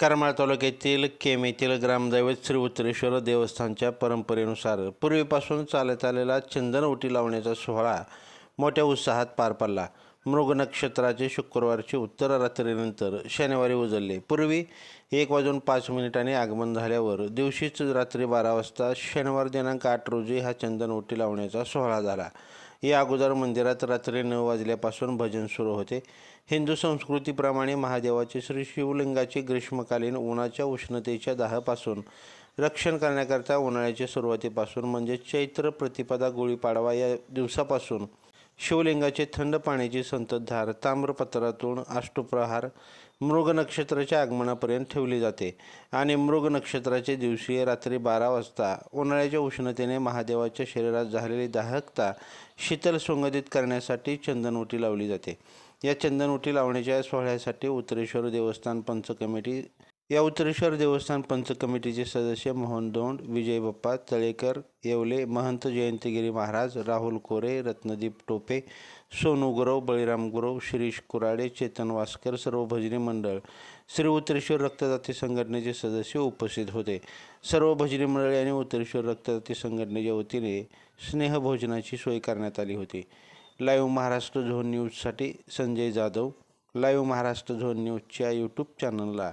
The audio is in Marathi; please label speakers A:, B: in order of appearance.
A: करमाळ तालुक्यातील केम येथील ग्रामदैवत श्री उत्तरेश्वर देवस्थानच्या परंपरेनुसार पूर्वीपासून चालत आलेला चंदन उटी लावण्याचा सोहळा मोठ्या उत्साहात पार पडला. मृग नक्षत्राचे शुक्रवारचे उत्तर रात्रीनंतर शनिवारी उजळले. पूर्वी एक वाजून पाच मिनिटांनी आगमन झाल्यावर दिवशीच रात्री बारा वाजता शनिवार दिनांक आठ रोजी हा चंदन ओटी लावण्याचा सोहळा झाला. या अगोदर मंदिरात रात्री नऊ वाजल्यापासून भजन सुरू होते. हिंदू संस्कृतीप्रमाणे महादेवाचे श्री शिवलिंगाचे ग्रीष्मकालीन उन्हाच्या उष्णतेच्या दाहापासून रक्षण करण्याकरता उन्हाळ्याच्या सुरुवातीपासून म्हणजे चैत्र प्रतिपदा गुढीपाडवा या दिवसापासून शिवलिंगाचे थंड पाण्याची संततधार ताम्रपत्रातून अष्टप्रहार मृग नक्षत्राच्या आगमनापर्यंत ठेवली जाते आणि मृग नक्षत्राचे दिवशी रात्री बारा वाजता उन्हाळ्याच्या उष्णतेने महादेवाच्या शरीरात झालेली दाहकता शीतल सुंगधित करण्यासाठी चंदनवटी लावली जाते. या चंदनवटी लावण्याच्या सोहळ्यासाठी उत्तरेश्वर देवस्थान पंच कमिटी या उत्तरेश्वर देवस्थान पंच कमिटीचे सदस्य मोहन दोंड विजय बाप्पा तळेकर येवले महंत जयंतगिरी महाराज राहुल कोरे रत्नदीप टोपे सोनू गुरव बळीराम गुरव शिरीष कुराडे चेतन वासकर सर्व भजनी मंडळ श्री उत्तरेश्वर रक्तदाती संघटनेचे सदस्य उपस्थित होते. सर्व भजनी मंडळ आणि उत्तरेश्वर रक्तदाती संघटनेच्या वतीने स्नेहभोजनाची सोय करण्यात आली होती. लाईव्ह महाराष्ट्र झोन न्यूजसाठी संजय जाधव लाईव्ह महाराष्ट्र झोन न्यूजच्या यूट्यूब चॅनलला